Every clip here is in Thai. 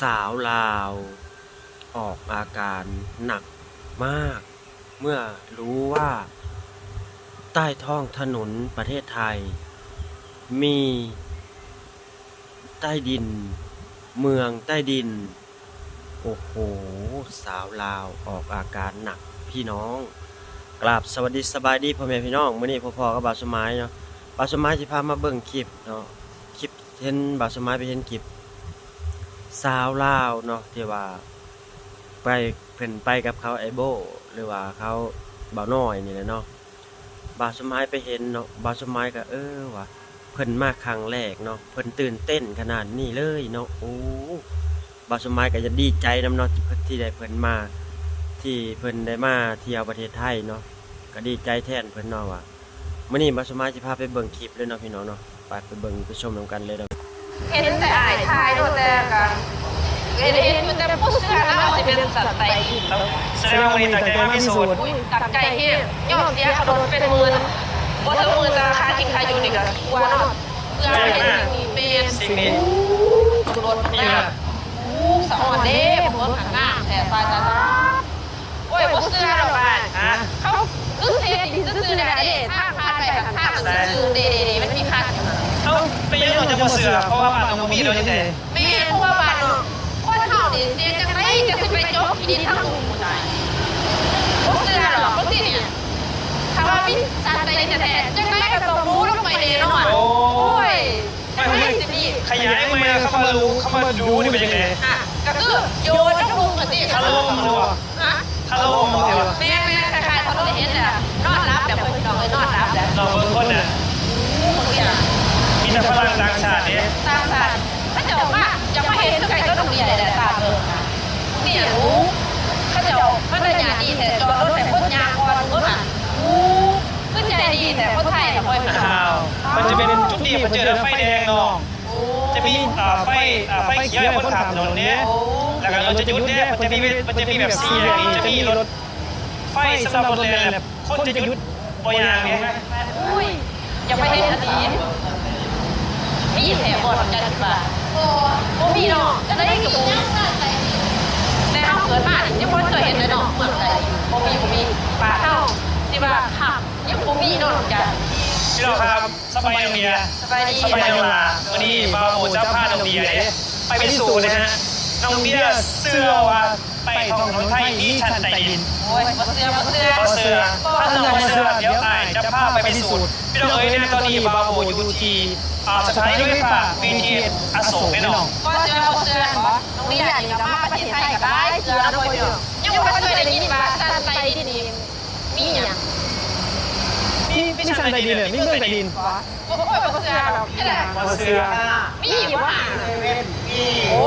สาวลาว ออกอาการหนักมาก เมื่อรู้ว่า ใต้ท้องถนนประเทศไทย มีใต้ดิน เมืองใต้ดิน โอ้โห สาวลาวออกอาการหนักพี่น้อง กราบสวัสดีสบายดีพ่อแม่พี่น้องมื้อนี้พ่อๆกับบาสมัยเนาะบาสมัยสิพามาเบิ่งคลิปเนาะคลิปเห็นบาสมัยไปเห็นคลิป สาวลาวเนาะที่ว่า ไปเพิ่นไปกับเขาไอโบ หรือว่าเขาบ่าวน้อยนี่แหละเนาะบาวสมัยไปเห็นเนาะบาวสมัยก็เออว่าเพิ่นมาครั้งแรกเนาะเพิ่นตื่นเต้นขนาดนี้เลยเนาะโอ้บาวสมัยก็จะดีใจนํเนาะที่เพิ่นที่ได้เพิ่นมาที่เพิ่นได้มาเที่ยวประเทศไทยเนาะก็ดีใจแทนเพิ่นเนาะว่ามื้อนี้บาวสมัยสิพาไปเบิ่งคลิปเลยเนาะพี่น้องเนาะไปไปเบิ่งไปชมนํกันเลยเนาะ เห็นแต่อายทายโดนแต่กันเห็นเห็นอยู่แต่ผู้เชื่อแล้วจะเป็นสัตว์ไตกินแสดงว่าวันนี้ตั้งใจมาพิสูจน์อุ้ยตัดใจเฮียยอดเสียเขาโดนเป็นหมื่นว่าเธอหมื่นราคาจริงคาอยู่นี่ก็กลัวเนาะเพื่อเห็นอย่างนี้เป็นสิ่งนี้รถนี่แบบอู้สะอ่อนเด้หัวหางหน้าแต่ตายตายตายโอ้ยบ่เชื่อหรอกบ้านฮะเขาคือเทดินซื่อๆเนี่ยเด้ทางผ่านไปทางทางซื่อๆเด้ๆมันมีคันอยู่น่ะ เขาไปยังเราจะมาเสือเพราะว่าบ้านเรามีเราจะไหนแม่เพราะว่าบ้านเนาะคนเฮานี่เรียนจังไดจะสิไปจบที่ดินทั้งหมู่ได้บ่เชื่อหรอกบ่สิเนี่ยถ้าว่ามีสัตว์ใดแท้ๆจังไดก็ต้องรู้ลงไปแน่นอนโอ้โอ้ยไม่ไม่ไม่สิมีขยายมาเข้ามารู้เข้ามาดูนี่เป็นยังไงอะก็คือโยนทั้งลุงก็สิคาร์ลมดูฮะคาร์ลมดูแม่แม่คล้ายๆเขาเลยเห็นแหละนอนรับแบบเพิ่นน้องเลยนอนรับแล้วเราเบิ่งคนน่ะทุกอย่างมี แต่ฝรั่งต่างชาติเนี่ยต่ามสัตว์ถ้าจะบอกว่าจะมาเห็นไก่ต้นเบียร์แต่ตาเบิกนะเนี่รู้เขาจะมันจะหยาดีแต่จอรถแต่คนยางก่อนรถอะอู้ขึ้นใจดีแต่คนไทยแต่คอยไม่ชออ้าวมันจะเป็นจุดนี้มันเจอไฟแดงนาะโอ้จะมีไฟไฟเขียวคนขับถนนเนี้ยแล้วก็เราจะหยุดเนี่ยมันจะมีมันจะมีแบบสี่อย่างนี้จะมีรถไฟสำหรับรถแล่นแบบคนจะหยุดปอยางเนี่ยอุ้ยอย่าไปเห็นอดีต มีแถบบอลจันทร์บ้าโอ้มีเนาะจะได้กับผมแต่เขาเกิดมาเนี่ยยังพอเคยเห็นเลยเนาะเมืองไทยโอ้มีโอ้มีป่าเท่าที่ว่าขับยังโอ้มีเนาะจันพี่น้องครับสบายดีนะสบายดีสบายดีล่ะวันนี้บาวโอเจ้าพาน้องเบียร์เนี่ยไปพิสูจน์นะฮะน้องเบียร์เสื้อว่า ไปท่องถนไทยที่ชันใต้ดินโอ้ยมาเสือมาเสือก็เสือถ้าน้องเสือเดี๋ยวอายจะพาไปพิสูจน์พี่น้องเอ๋ยนะตอนนี้บาโอยูทีอ่าสถานีรถไฟฟ้า BTS อโศกแน่นอนก็เสือมาเสือน้องนี่อย่างนี้ก็มาประเทศไทยก็ได้เสือนะพ่อพี่น้องยังไม่เคยได้ยินว่าสันไตที่นี่มีอย่างนี่นี่ชันใต้ดินเนี่ยนี่เมื่องใต้ดินโอ้ยมาเสือเราไม่ได้ก็เสือมีอยู่ว่าโอ้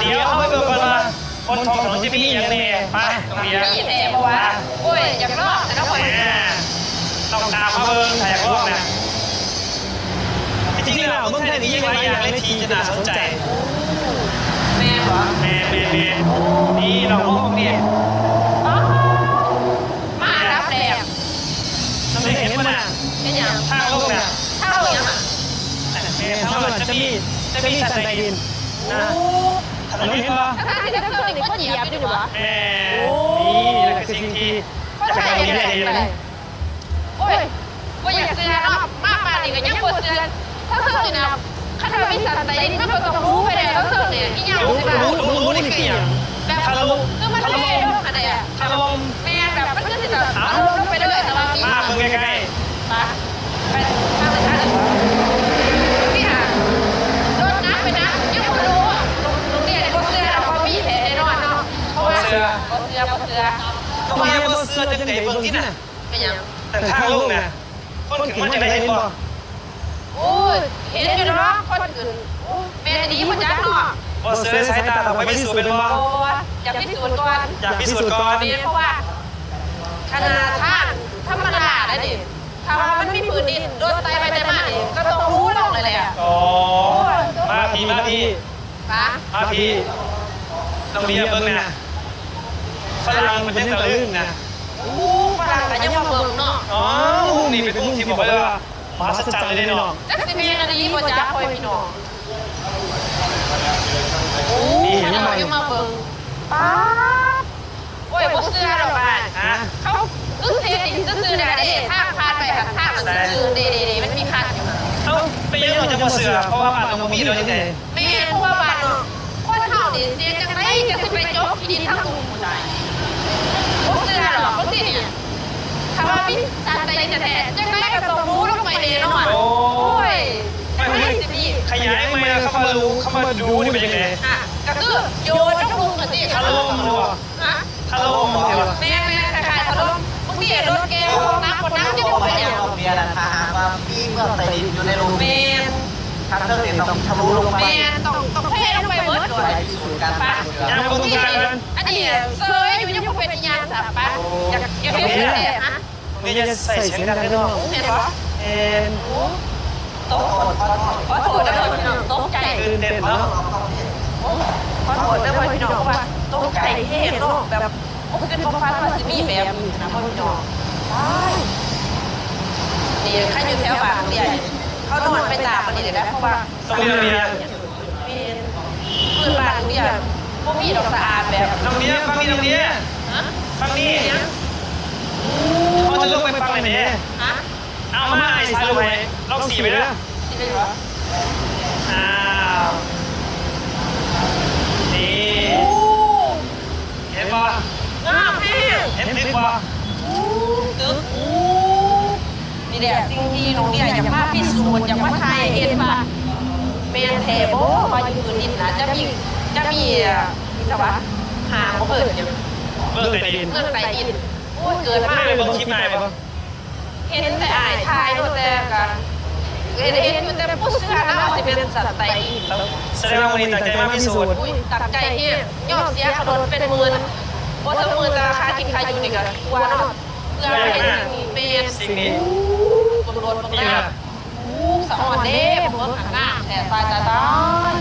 เดี๋ยวเอาไปเบิ่งก่อนว่าคนท้องถนนจะมีอย่างแน่ไปน้องเบียร์มีแต่บอกว่าโอ้ยอยากรอดแต่ต้องคอยแหมต้องตามมาเบิ่งถ่ายรูปนะจริงๆแล้วเมืองไทยนี่ยังหลายอย่างเลยที่จะน่าสนใจแม่บอกแม่แม่แม่นี่เราห้องเนี่ยมารับแรงน้ำเห็นมันอะเป็นอย่างทางลงน่ะเท่าอย่างอะแม่ทางลงจะมีจะมีสันใต้ดิน นะถนนเห็นปะถ้าที่จะเครื่องนี่ก็เหยียบอยู่หรอแม่นี่แหละคือสิ่งที่ก็จะใช่ให้ยังได้ไงเห็นโอ้ยว่าอยากเสือเนาะมากมานี่ก็ยังปวดเสือถ้าเครื่องนี่นะข้าราชการใดนี่มันก็ต้องรู้ไปเลยแล้วเครื่องเนี่ยที่ยังรู้ใช่ป่ะรู้รู้รู้นี่คืออย่างแบบคาร์ลมคือมันเท่ลงอะไรอะคาร์ลมแม่แบบมันก็จะแบบเอาลงไปเลยแต่ว่ามีมาเบิ่งใกล้ปะไปทางทางนี่ ๆต้องมีเบอร์เสื้อจะได้เบิ่งที่น่ะเป็นยังแต่ทางลงน่ะคนขึ้นมันจะได้เห็นบ่โอ้ยเห็นอยู่เนาะคนอื่นแม่ดีมาจักเนาะบ่เสื้อสายตาเราไปพิสูจน์เป็นบ่โอ้อยากพิสูจน์ก่อนอยากพิสูจน์ก่อนเรียนเพราะว่าขนาดท่านธรรมดาได้ดิถ้าว่ามันมีปืนดินโดนไตไปไตมาดิก็ต้องรู้ลงเลยเลยอะอ๋อมาพี่มาพี่ปะมาพี่ต้องเรียนเบิ่งน่ะ ฝรั่งมันยังตะลึงน่ะอู้ฝรั่งแต่ยังมาเบิ่งเนาะอ๋อมุมนี้เป็นมุมที่บอกเลยว่ามาสัจจันเลยเนาะจักสิเมนอันนี้บ่จักคอยพี่น้องโอ้นี่ยเห็นไหมยังมาเบิ่งป๊าดโอ้ยบ่เชื่อหรอกบ้านฮะเขาคือเทดินซื่อๆนะเด้ทางผ่านไปค่ะทางมันซื่อๆเด้ๆๆมันมีคันอยู่น่ะเอ้าไปยังเราจะมาเสือเพราะว่าบ้านเราบ่มีเลยที่ไหนแม่เพราะว่าบ้านเนาะคนเฮานี่เสียจังไดจะสิไปจบที่ดินทั้งกรุงบ่ได้บ่เชื่อหรอกบ่ สิเนี่ยถ้าว่ามีสันใดจะแท้จังไดก็ต้องรู้ลงไปแน่นอนโอ้โอ้ยไม่ไม่ไม่สิมีขยายมาเข้ามารู้เข้ามาดูนี่เป็นยังไงอะก็คือโยนทั้งลุงกันสิคาร์ลมเหรอฮะคาร์ลมเหรอแม่แม่คล้ายๆทะลุบางทีรถแก้วของน้ำคนน้ำจะบอกเป็นอย่างเมียนะถ้าหากว่ามีเมืองใต้ดินอยู่ในรูแม่ทางเครื่องเสียงต้องทะลุลงไปแม่ต้องต้องเพ่ลงไปเบิดด้วไปยพิสูจน์การปะยังบ่ต้องการกันอันนี้เซยอยู่ยัง บ่เป็นอีหยังสับปะอยากอยากเห็นเสียฮะนี่จะใส่เสียงดังได้ด้วยเห็นปะเอ็นตกขอโทษนะพี่น้องตกใจตื่นเต้นเนาะขอโทษนะพี่น้องว่าตกใจที่เห็นเนาะแบบโอ้เป็นบ่ฟันว่าสิมีแบบนี้นะพี่น้องนี่ข้าอยู่แถวบ้านเรียนเขานอนไปตามมันนี่เดี๋ยวนะเพราะว่าตรงนี้เราเรียนพื้นบ้านเนี่ยพวกมีดอกสะอาดแบบตรงนี้ฟังนี่ตรงนี้ฮะ ฟังนี่เขาจะลงไปฟังไหนเนี่ยฮะเอามาไอ้สายลงไปลองสีไปด้วยที่เป็นวะอ้าวนี่เห็นปะงามแม่เห็นตึกปะตึกนี่แหละจริงที่น้องเนี่ยอยากมาพิสูจน์อยากมาทายเห็นป่ะเมนเทโบมาอยู่พื้นดินนะจะมีจะมีวิศวะหางเขาเปิดอย่าง เบิ่งใต้ดินเงื่อนไขดินโอ้ยเกิดมาไม่ไปเบิ่งคลิปนายปะเห็นแต่อายทายโน่นแต่กันเห็นเห็นอยู่แต่ผู้เชื่อนะว่าสิเป็นสัตว์ไตอินแสดงว่าวันนี้ตั้งใจมาพิสูจน์อุ้ยตัดใจที่ยอดเสียขนนเป็นหมื่นว่าถ้าหมื่นราคากินขายอยู่นี่ก็กลัวเนาะเพื่อให้มีเป็นสิ่งนี้บนรถบนแรกสะอ่อนเด้ผมว่าข้างหน้าแต่ตายตายตาย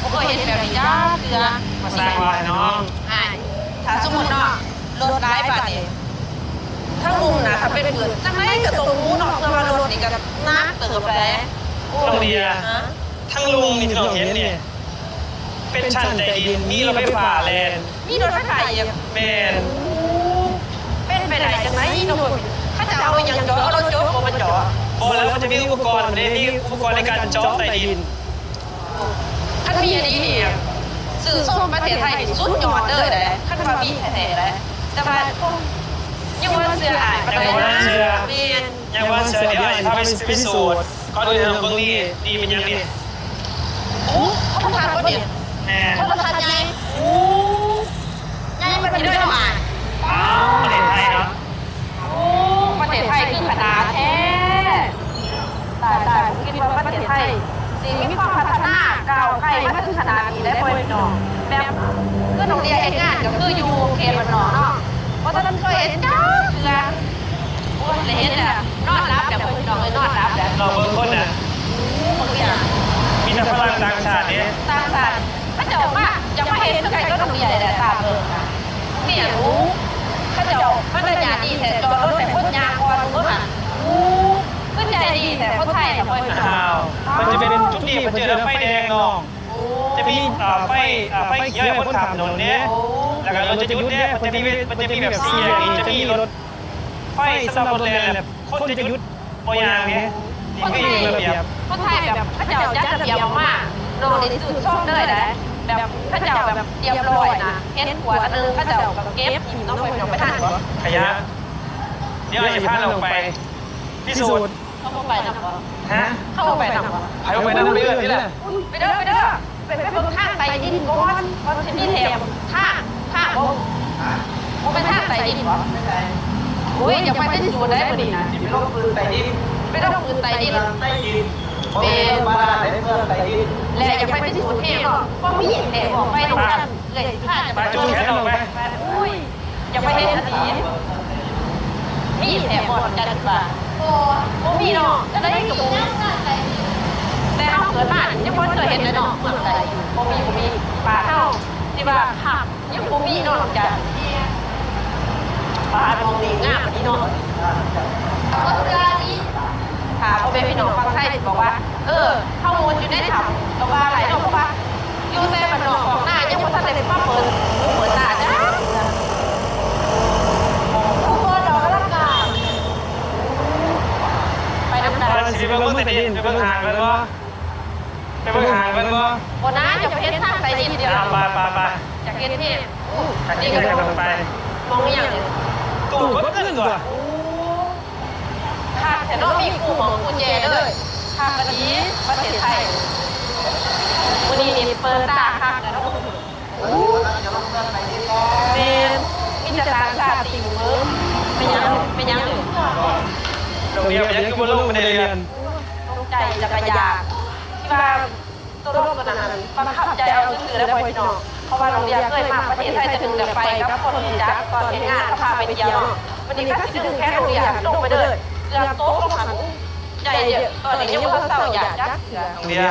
ผมก็เห็นแบบนี้จ้าเสือมาสร้างวายน้องใช่ ถ้าสมมติเนาะรถร้ายบาดเนี่ยถ้ามุมนะถ้าเป็นเกิดจังไรก็ตรงมูเนาะเพื่อว่ารถนี่ก็นักเติบแล้ตรงนี้อะฮะทั้งลุงนี่ที่เราเห็นเนี่ยเป็นชั้นใจดินนี่เราไม่ฝ่าแลนด์มีรถไฟฟ้าอย่างแมนเป็นไปได้จังไหนตำรวจเขาจะเอาอย่างจ่อเอารถโจ๊กมาจ่อพอแล้วมันจะมีอุปกรณ์ในนี่อุปกรณ์ในการเจาะใต้ดินถ้ามีอันนี้นี่ สื่อส้มประเทศไทยนี่สุดยอดเลยเลยขั้นว่ามีแท้ๆเลยแต่ว่ายังว่าเสืออายปะยังว่าเสือเมียนยังว่าเสือเดี๋ยวไอ้ถ้าไปพิสูจน์ก่อนอื่นเราเบิ่งนี่ดีเป็นยังนี่โอ้เขาประทานก็เดียวแมนเขาประทานไงโอ้ไงมันมีด้วยหรออะอ้าวประเทศไทยเนาะโอ้ประเทศไทยคือขนาดแท้ตายตายผมคิดว่าประเทศไทยสิ่งมีความพัฒนาก้าวไกลมันคือขนาดนี้ได้พ่อยน้องแบบคือโรงเรียนเองงานก็คืออยู่เขตบ้านนอกเนาะเพราะฉะนั้นเคยเห็นจ้าเสือโอ้ยเลยเห็นอะนอนรับแบบพ่อยน้องเลยนอนรับแบบเราเบิ่งคนน่ะบางอย่างมีแต่ฝรั่งต่างชาติเนี่ยต่างกันถ้าจะว่าจะมาเห็นใครก็ต้องมีอะไรแต่ตามเลยนะเนี่ยรู้ถ้าจะมันจะอย่างดีแต่จอรถแต่คนยางก่อนรู้อะก็ ใจดีแต่คนไทยแต่พ่อยน้องอ้าวมันจะเป็นจุดนี้มันจะเจอไฟแดงน้องจะมีไฟไฟเขียวคนขับถนนเนี่ยแล้วก็รถจะหยุดเนี่ยมันจะมีมันจะมีแบบสี่แยกนี้จะมีรถไฟสำหรับรถแล่นแบบคนจะหยุดบอยางเนี่ยคนไม่มีระเบียบคนไทยแบบพระเจ้าจัดระเบียบมากนอนในสุดช่อบเลยนะแบบพระเจ้าแบบเตรียมร้อยนะเห็นขวดอันนึงพระเจ้าแบบเก็บหิมน้องไปน้องไปทานขยะเดี๋ยวไอ้พาเราไปพิสูจน์ เข้าไปนะฮะเข้าไปนะพาเราไปนั่นเรื่องนี่แหละไปเด้อไปเด้อไปไปเบิ่งทางใต้ดินก่อนก่อนสิมีแถมทางทางบ่บ่เป็นทางใต้ดินบ่โอ้ยอย่าไปที่สุดได้บ่นี่นะที่เป็นโรคปืนใต้ดินไปต้องปืนใต้ดินใต้ดินเป็นบ้านในเมืองใต้ดินและอย่าไปที่สุดแห้งเนาะบ่มีแถมบอกไปตรงนั้นเลยถ้าจะไปไปจุดแขนเราไปอุ้ยอย่าไปเฮ็ดอันนี้มีแถมบ่จัดว่า โอ้บ่มีเนาะจะได้กับบ่แต่เฮาเกิดมายังบ่เคยเห็นเลยเนาะเมืองใดบ่มีบ่มีป่าเฮาที่ว่าค่ะยังบ่มีเนาะจ้ะป่ามองนี่งามอันนี้เนาะก็เสื้อนี้ค่ะพ่อแม่พี่น้องฟังไทยบอกว่า เออเฮาวนอยู่ในถ้ำก็ว่าหลายเนาะเพราะว่าอยู่แต่บ้านนอกของหน้าเลยมาเปิดเปิดตาจ้าทุกคนออกกำลังกายไป น้ำตาเราสิไปเบิ่งแต่ดินไปเบิ่งหางกันบ่ไปเบิ่งหางกันบ่บนน้าอย่าไปเห็นทางใต้ดินเดียวอ่าไปไปไปอยากเห็นที่อันนี้ก็ได้กันไปมองอย่างนี้ตู้ก็ขึ้นตัวค่ะแต่นอกมีกูมองกุญแจด้วยค่ะวันนี้ประเทศไทยวันนี้นี่เปิดตาค่ะแต่ต้องเป็นมิจฉาชาติอยู่เมืองเป็นยังเป็นยังโรงเรียนยังคือบ่ลงไม่ได้เรียนต้องใจจักรยานที่ว่าตัวโลกตัวนั้นบังคับใจเอาถือแล้วไปน้องเพราะว่าโรงเรียนเคยมาประเทศไทยถึงแต่ไปกับคนรู้จักตอนเห็นงานก็พาไปเที่ยววันนี้ก็สิดึงแค่โรงเรียนลงไปเลยเรือโต๊ะลงหันใจเยอะตอนนี้ยังว่าเศร้าอยากจักเถื่อโรงเรียน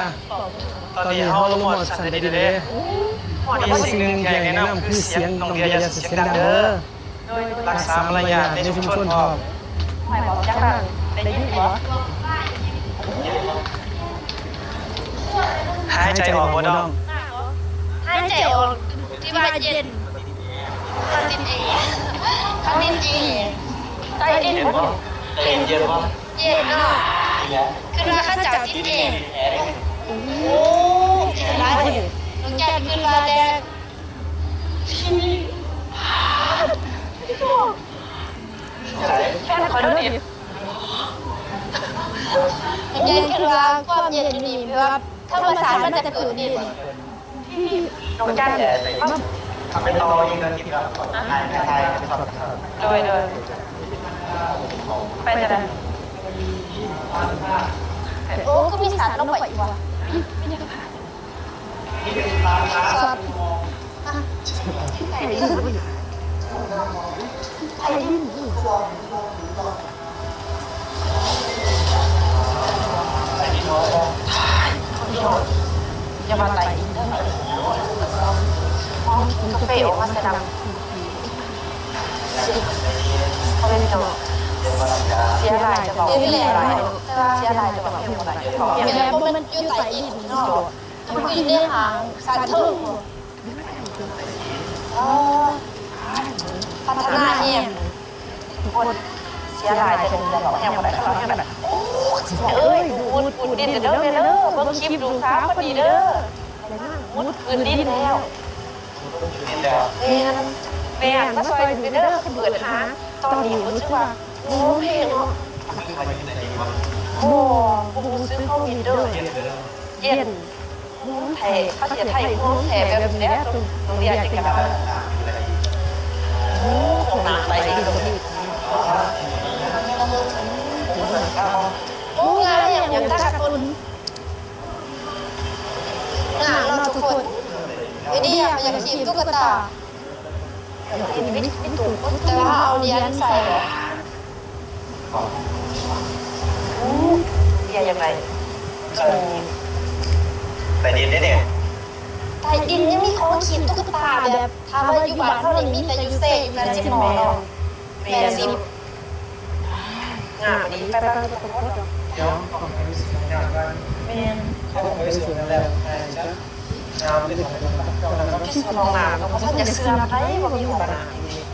ตอนนี้เฮาลงหมดสันได้ดีเด้มีสิ่งหนึ่งอยากแนะนำคือเสียงโรงเรียนอย่าเสียงดังเด้อโดยรักษามารยาทในชุมชนพร้อมไม่บอกจักร ได้ยินบ่หายใจออกบ่ต้องให้ใจออกที่ว่าเย็นคาตินเองคาตินเองใจเย็นบ่เย็นเย็นวะเย็นเนาะคือว่าข้าเจ้าตินเองโอ้ร้ายน้องแก้มขึ้นมาแดงแค่ขอดู ดิน้องแก้มขึ้นว่าความเย็นนี่เพราะว่าธรรมาสตร์มันจะเกิดดินน้องจันทำเป็นตอยิงกันกินกับไทยไทยชอโดยโดยไปจะได้โอ้ก็มีสารลงไปอีกว่ะสอดอะไข่ดินไข่ดิน อย่ามาไต่ห้องกาแฟออกมาแสดงเขาเป็นโจเสียรายจะบอกเดี๋ยวนี้แหละเสียรายจะบอกเพียงไรบอกแม่มันอยู่ใต้ดินเนาะมันกินได้หางสารเทิงพัฒนาเนี่ยคนเสียรายจะถึงจะบอกแห้งไรเขาแห้งไร เอ้ยมุดมุดดินเด้อเด้อเบิ่งคลิปดูครับพอดีเด้อมุดคืนดินแล้วนิดเดียวแม่แม่มาซอยดูเด้อเปิดหาตอนนี้รู้สึกว่าโอ้เพลงเนาะโอ้โอ้ซื้อข้าวมินเด้อเย็นหุ้มแทเขาเสียไทยหุ้มแทแบบนี้โรงเรียนจะกับโอ้ของหนักไปดีตรงนี้ ย่างอย่างตาตุนงานเราทุกคนไอ้นี่อยากอยากขีบตุ๊กตากินวิตวิตุแต่ว่าเอาเลี้ยนใส่เรียยังไงแต่ดินได้เนี่ยใต้ดินยังมีของขีบตุ๊กตาแบบถ้าว่าอยู่บ้านเท่านี้มีแต่อยู่เซ่อยู่กันจิบหมอเนาะแปดสิบงานนี้ไปไปไปไปเดี๋ ยของความรู้สึกของอย่างกันแม่เขาบอกไปสู่นั่นแหละใช่จ้ะน้ำได้ถึงแล้วที่สุดของหนาเราก็จะเสื่อมไปบ่มีหัวหนาเ